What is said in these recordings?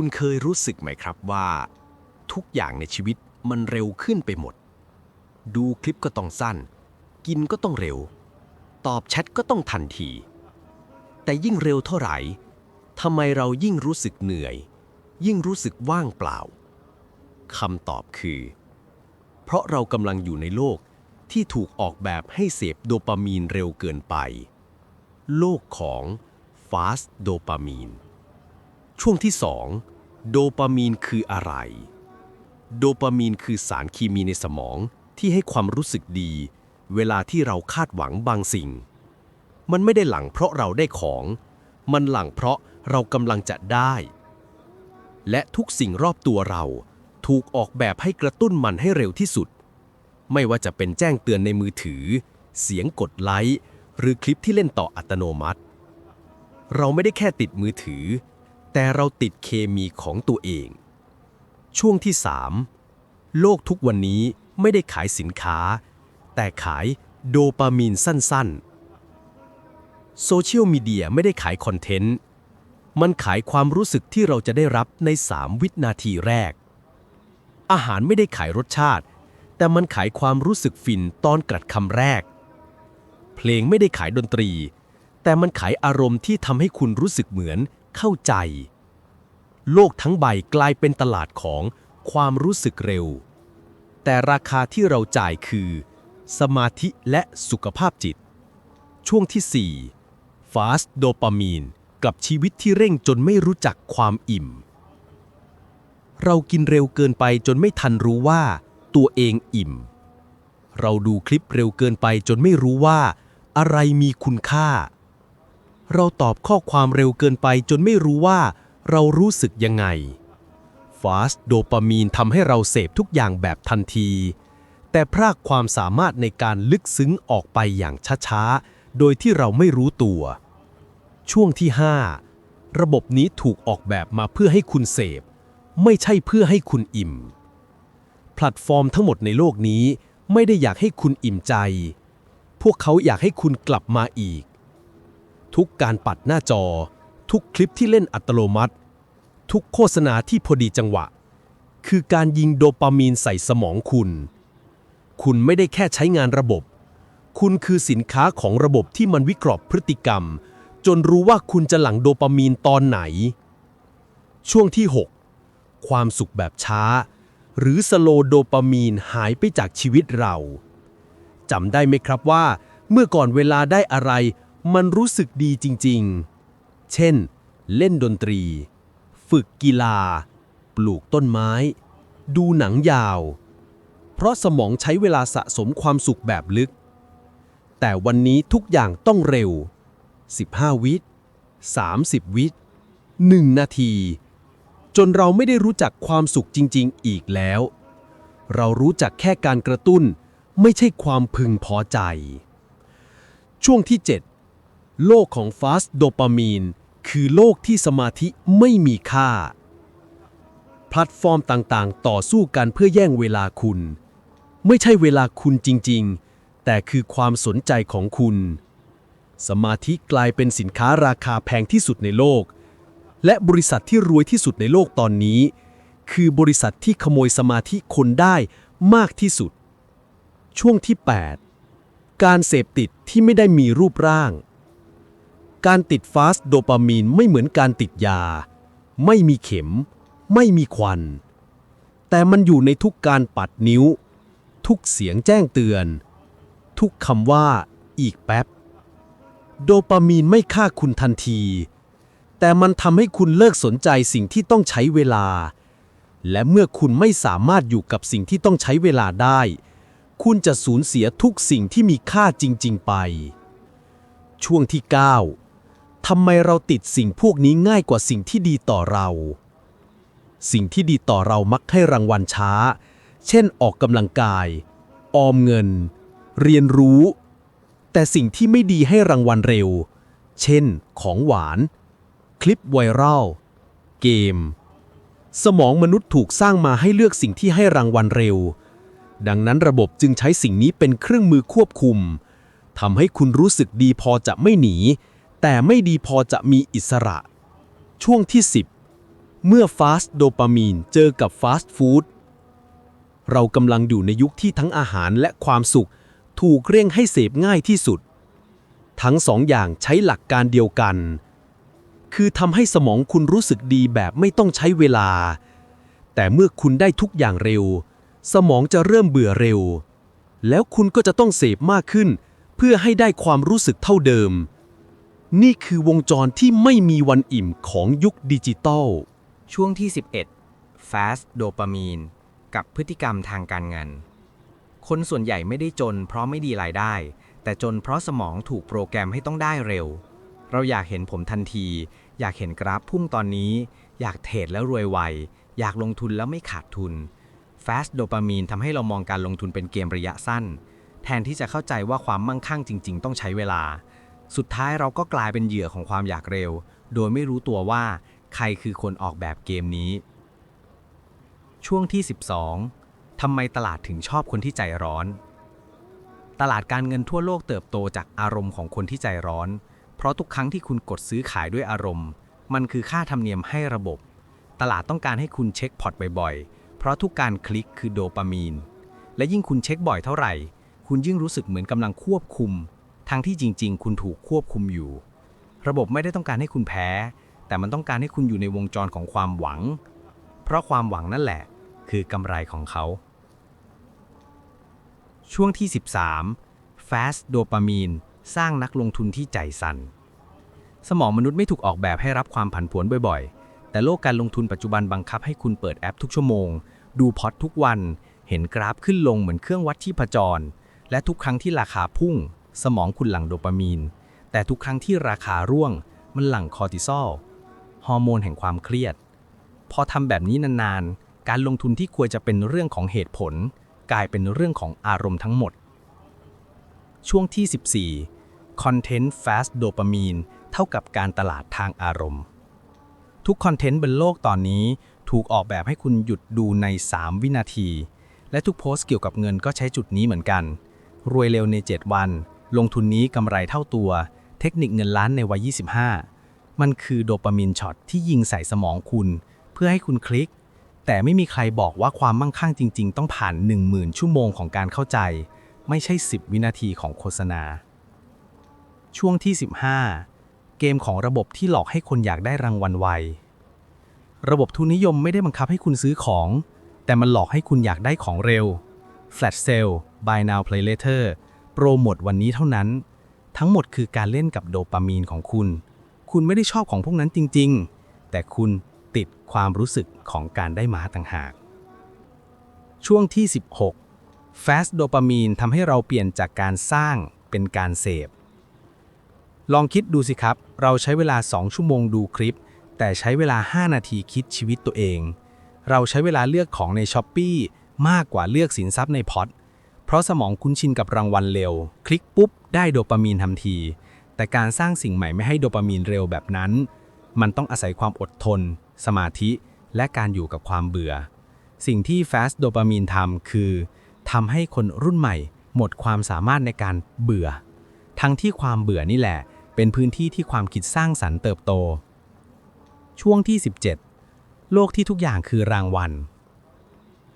คุณเคยรู้สึกไหมครับว่า ทุกอย่างในชีวิตมันเร็วขึ้นไปหมด ดูคลิปก็ต้องสั้น กินก็ต้องเร็ว ตอบแชทก็ต้องทันที แต่ยิ่งเร็วเท่าไหร่ทำไมเรายิ่งรู้สึกเหนื่อย ยิ่งรู้สึกว่างเปล่าคำตอบคือ เพราะเรากำลังอยู่ในโลกที่ถูกออกแบบให้เสพโดปามีนเร็วเกินไป โลกของ fast โดปามีน ช่วงที่ 2 โดปามีนคืออะไร โดปามีนคือสารเคมีในสมองที่ให้ความรู้สึกดี เวลาที่เราคาดหวังบางสิ่ง มันไม่ได้หลั่งเพราะเราได้ของ มันหลั่งเพราะเรากำลังจะได้ และทุกสิ่งรอบตัวเรา ถูกออกแบบให้กระตุ้นมันให้เร็วที่สุด ไม่ว่าจะเป็นแจ้งเตือนในมือถือ เสียงกดไลค์หรือคลิปที่เล่นต่ออัตโนมัติ เราไม่ได้แค่ติดมือถือ แต่เราติดเคมีของตัวเอง ช่วงที่ 3 โลกทุกวันนี้ไม่ได้ขายสินค้า แต่ขายโดปามีนสั้นๆ โซเชียลมีเดียไม่ได้ขายคอนเทนต์ มันขายความรู้สึกที่เราจะได้รับใน 3 วินาทีแรก อาหารไม่ได้ขายรสชาติ แต่มันขายความรู้สึกฟินตอนกัดคำแรก เพลงไม่ได้ขายดนตรี แต่มันขายอารมณ์ที่ทำให้คุณรู้สึกเหมือน เข้าใจ โลกทั้งใบกลายเป็นตลาดของความรู้สึกเร็ว แต่ราคาที่เราจ่ายคือ สมาธิและสุขภาพจิต ช่วงที่4ฟาสโดปามีนกับชีวิตที่เร่งจนไม่รู้จักความอิ่ม เรากินเร็วเกินไปจนไม่ทันรู้ว่า ตัวเองอิ่ม เราดูคลิปเร็วเกินไปจนไม่รู้ว่า อะไรมีคุณค่า เราตอบข้อความเร็วเกินไปจนไม่รู้ว่า เรารู้สึกยังไงฟาสโดปามีนทำให้เราเสพทุกอย่างแบบทันที แต่พรากความสามารถในการลึกซึ้งออกไปอย่างช้าๆ โดยที่เราไม่รู้ตัว ช่วงที่ 5 ระบบนี้ถูกออกแบบมาเพื่อให้คุณเสพ ไม่ใช่เพื่อให้คุณอิ่ม แพลตฟอร์มทั้งหมดในโลกนี้ไม่ได้อยากให้คุณอิ่มใจ พวกเขาอยากให้คุณกลับมาอีก ทุกการปัดหน้าจอ ทุกคลิปที่เล่นอัตโนมัติ ทุกโฆษณาที่พอดีจังหวะ คือการยิงโดปามีนใส่สมองคุณ คุณไม่ได้แค่ใช้งานระบบ คุณคือสินค้าของระบบที่มันวิเคราะห์พฤติกรรม จนรู้ว่าคุณจะหลั่งโดปามีนตอนไหน ช่วงที่ 6 ความสุขแบบช้า หรือสโลโดปามีนหายไปจากชีวิตเราจำได้ไหมครับว่า เมื่อก่อนเวลาได้อะไร มันรู้สึกดีจริงๆ เช่น เล่นดนตรี ฝึกกีฬา ปลูกต้นไม้ ดูหนังยาว เพราะสมองใช้เวลาสะสมความสุขแบบลึก แต่วันนี้ทุกอย่างต้องเร็ว 15 วิ30 วิ1นาที จนเราไม่ได้รู้จักความสุขจริง ๆ อีกแล้ว เรารู้จักแค่การกระตุ้น ไม่ใช่ความพึงพอใจ ช่วงที่ 7 โลกของฟาสโดปามีน คือโลกที่สมาธิไม่มีค่า แพลตฟอร์มต่างๆ ต่อสู้กันเพื่อแย่งเวลาคุณ ไม่ใช่เวลาคุณจริง ๆ แต่คือความสนใจของคุณ สมาธิกลายเป็นสินค้าราคาแพงที่สุดในโลก และบริษัทที่รวยที่สุดในโลกตอนนี้ คือบริษัทที่ขโมยสมาธิคนได้มากที่สุด ช่วงที่ 8 การเสพติดที่ไม่ได้มีรูปร่าง การติดฟาสโดปามีนไม่เหมือนการติดยา ไม่มีเข็ม ไม่มีควัน แต่มันอยู่ในทุกการปัดนิ้ว ทุกเสียงแจ้งเตือน ทุกคำว่าอีกแป๊บ โดปามีนไม่ฆ่าคุณทันที แต่มันทำให้คุณเลิกสนใจสิ่งที่ต้องใช้เวลา และเมื่อคุณไม่สามารถอยู่กับสิ่งที่ต้องใช้เวลาได้ คุณจะสูญเสียทุกสิ่งที่มีค่าจริง ๆ ไป ช่วงที่ 9 ทำไมเราติดสิ่งพวกนี้ง่ายกว่าสิ่งที่ดีต่อเรา สิ่งที่ดีต่อเรามักให้รางวัลช้า เช่นออกกำลังกาย ออมเงิน เรียนรู้ แต่สิ่งที่ไม่ดีให้รางวัลเร็ว เช่น ของหวาน คลิปไวรัล เกม สมองมนุษย์ถูกสร้างมาให้เลือกสิ่งที่ให้รางวัลเร็ว ดังนั้นระบบจึงใช้สิ่งนี้เป็นเครื่องมือควบคุมทำให้คุณรู้สึกดีพอจะไม่หนี แต่ไม่ดีพอจะมีอิสระ ช่วงที่ 10 เมื่อฟาสต์โดปามีนเจอกับฟาสต์ฟู้ดเรากำลังอยู่ในยุคที่ทั้งอาหารและความสุข ถูกเร่งให้เสพง่ายที่สุด ทั้งสองอย่างใช้หลักการเดียวกัน คือทำให้สมองคุณรู้สึกดีแบบไม่ต้องใช้เวลา แต่เมื่อคุณได้ทุกอย่างเร็ว สมองจะเริ่มเบื่อเร็ว แล้วคุณก็จะต้องเสพมากขึ้น เพื่อให้ได้ความรู้สึกเท่าเดิม นี่คือวงจรที่ไม่มีวันอิ่มของยุคดิจิตอล ช่วงที่ 11 Fast Dopamine กับพฤติกรรมทางการเงิน คนส่วนใหญ่ไม่ได้จนเพราะไม่ดีรายได้ แต่จนเพราะสมองถูกโปรแกรมให้ต้องได้เร็ว เราอยากเห็นผมทันที อยากเห็นกราฟพุ่งตอนนี้ อยากเทรดแล้วรวยไว อยากลงทุนแล้วไม่ขาดทุน Fast Dopamine ทำให้เรามองการลงทุนเป็นเกมระยะสั้น แทนที่จะเข้าใจว่าความมั่งคั่งจริง ๆ ต้องใช้เวลา สุดท้ายเราก็กลายเป็นเหยื่อของความอยากเร็ว โดยไม่รู้ตัวว่าใครคือคนออกแบบเกมนี้ ช่วงที่ 12 ทำไมตลาดถึงชอบคนที่ใจร้อน ตลาดการเงินทั่วโลกเติบโตจากอารมณ์ของคนที่ใจร้อน เพราะทุกครั้งที่คุณกดซื้อขายด้วยอารมณ์ มันคือค่าธรรมเนียมให้ระบบ ตลาดต้องการให้คุณเช็คพอร์ตบ่อยๆ เพราะทุกการคลิกคือโดปามีน และยิ่งคุณเช็คบ่อยเท่าไหร่ คุณยิ่งรู้สึกเหมือนกำลังควบคุม ทั้งที่จริง ๆ คุณถูกควบคุมอยู่ ระบบไม่ได้ต้องการให้คุณแพ้ แต่มันต้องการให้คุณอยู่ในวงจรของความหวัง เพราะความหวังนั่นแหละ คือกำไรของเขา ช่วงที่ 13 Fast Dopamine สร้างนักลงทุนที่ใจสั่น สมองมนุษย์ไม่ถูกออกแบบให้รับความผันผวนบ่อยๆ แต่โลกการลงทุนปัจจุบันบังคับให้คุณเปิดแอปทุกชั่วโมง ดูพอร์ตทุกวัน เห็นกราฟขึ้นลงเหมือนเครื่องวัดที่ผจร และทุกครั้งที่ราคาพุ่ง สมองคุณหลั่งโดปามีน แต่ทุกครั้งที่ราคาร่วง มันหลั่งคอร์ติซอล ฮอร์โมนแห่งความเครียด พอทำแบบนี้นานๆ การลงทุนที่ควรจะเป็นเรื่องของเหตุผล กลายเป็นเรื่องของอารมณ์ทั้งหมด ช่วงที่ 14 Content Fast Dopamine เท่ากับการตลาดทางอารมณ์ ทุกคอนเทนต์บนโลกตอนนี้ถูกออกแบบให้คุณหยุดดูใน 3 วินาที และทุกโพสต์เกี่ยวกับเงินก็ใช้จุดนี้เหมือนกัน รวยเร็วใน 7 วัน ลงทุนนี้กำไรเท่าตัว เทคนิคเงินล้านในวัย 25 มันคือโดปามีนช็อตที่ยิงใส่สมองคุณ เพื่อให้คุณคลิก แต่ไม่มีใครบอกว่าความมั่งคั่งจริง ๆ ต้องผ่าน 10,000 ชั่วโมงของการเข้าใจ ไม่ใช่ 10 วินาทีของโฆษณา ช่วงที่ 15 เกมของระบบที่หลอกให้คนอยากได้รางวัลไว ระบบทุนนิยมไม่ได้บังคับให้คุณซื้อของ แต่มันหลอกให้คุณอยากได้ของเร็ว Flash Sale Buy Now Play Later ปรหมดวันนี้เท่านั้น ทั้งหมดคือการเล่นกับโดปามีนของคุณ คุณไม่ได้ชอบของพวกนั้นจริง ๆ แต่คุณติดความรู้สึกของการได้มาต่างหาก ช่วงที่ 16 Fast Dopamine ทำให้เราเปลี่ยนจากการสร้างเป็นการเสพ ลองคิดดูสิครับ เราใช้เวลา 2 ชั่วโมงดูคลิป แต่ใช้เวลา 5 นาทีคิดชีวิตตัวเอง เราใช้เวลาเลือกของใน s h อ p e e มากกว่าเลือกสินทรัพย์ในพอต เพราะสมองคุ้นชินกับรางวัลเร็ว คลิกปุ๊บ ได้โดปามีนทันที แต่การสร้างสิ่งใหม่ไม่ให้โดปามีนเร็วแบบนั้น มันต้องอาศัยความอดทน สมาธิ และการอยู่กับความเบื่อ สิ่งที่ Fast Dopamine ทำคือทำให้คนรุ่นใหม่ หมดความสามารถในการเบื่อ ทั้งที่ความเบื่อนี่แหละ เป็นพื้นที่ที่ความคิดสร้างสรรค์เติบโต ช่วงที่ 17 โลกที่ทุกอย่างคือรางวัล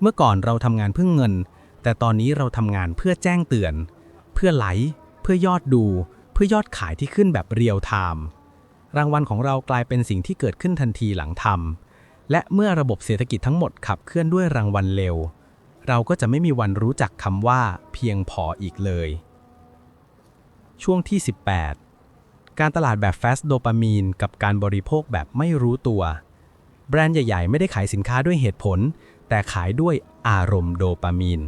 เมื่อก่อนเราทำงานเพื่อเงิน แต่ตอนนี้เราทำงานเพื่อแจ้งเตือน เพื่อไลค์เพื่อยอดดู เพื่อยอดขายที่ขึ้นแบบเรียลไทม์รางวัลของเรากลายเป็นสิ่งที่เกิดขึ้นทันทีหลังทำและเมื่อระบบเศรษฐกิจทั้งหมดขับเคลื่อนด้วยรางวัลเร็ว เราก็จะไม่มีวันรู้จักคำว่าเพียงพออีกเลย ช่วงที่ 18 การตลาดแบบ Fast Dopamine กับการบริโภคแบบไม่รู้ตัว แบรนด์ใหญ่ ๆ ไม่ได้ขายสินค้าด้วยเหตุผล แต่ขายด้วยอารมณ์โดปามีน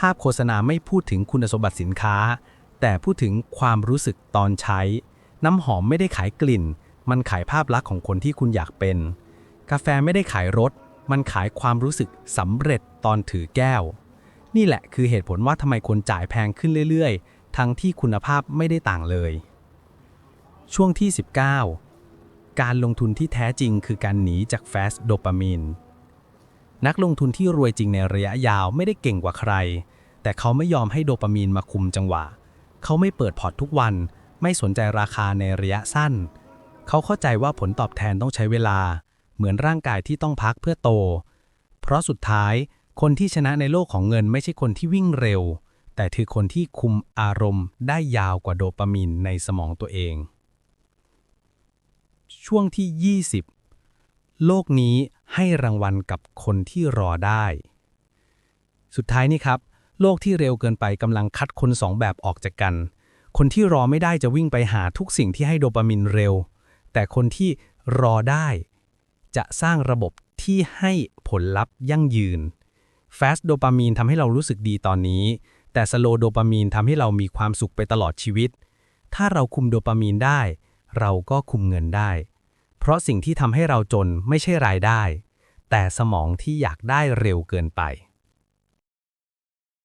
ภาพโฆษณาไม่พูดถึงคุณสมบัติสินค้า แต่พูดถึงความรู้สึกตอนใช้ น้ำหอมไม่ได้ขายกลิ่น มันขายภาพลักษณ์ของคนที่คุณอยากเป็น กาแฟไม่ได้ขายรส มันขายความรู้สึกสำเร็จตอนถือแก้ว นี่แหละคือเหตุผลว่าทำไมคนจ่ายแพงขึ้นเรื่อยๆ ทั้งที่คุณภาพไม่ได้ต่างเลย ช่วงที่ 19 การลงทุนที่แท้จริงคือการหนีจากแฟสโดปามีน นักลงทุนที่รวยจริงในระยะยาวไม่ได้เก่งกว่าใคร แต่เขาไม่ยอมให้โดปามีนมาคุมจังหวะ เขาไม่เปิดพอร์ตทุกวัน ไม่สนใจราคาในระยะสั้น เขาเข้าใจว่าผลตอบแทนต้องใช้เวลา เหมือนร่างกายที่ต้องพักเพื่อโต เพราะสุดท้ายคนที่ชนะในโลกของเงินไม่ใช่คนที่วิ่งเร็ว แต่คือคนที่คุมอารมณ์ได้ยาวกว่าโดปามีนในสมองตัวเอง ช่วงที่ 20 โลกนี้ ให้รางวัลกับคนที่รอได้ สุดท้ายนี่ครับ โลกที่เร็วเกินไปกำลังคัดคนสองแบบออกจากกัน คนที่รอไม่ได้จะวิ่งไปหาทุกสิ่งที่ให้โดปามีนเร็ว แต่คนที่รอได้ จะสร้างระบบที่ให้ผลลัพธ์ยั่งยืน Fast โดปามีนทำให้เรารู้สึกดีตอนนี้ แต่ Slow โดปามีนทำให้เรามีความสุขไปตลอดชีวิต ถ้าเราคุมโดปามีนได้ เราก็คุมเงินได้ เพราะสิ่งที่ทำให้เราจนไม่ใช่รายได้ แต่สมองที่อยากได้เร็วเกินไป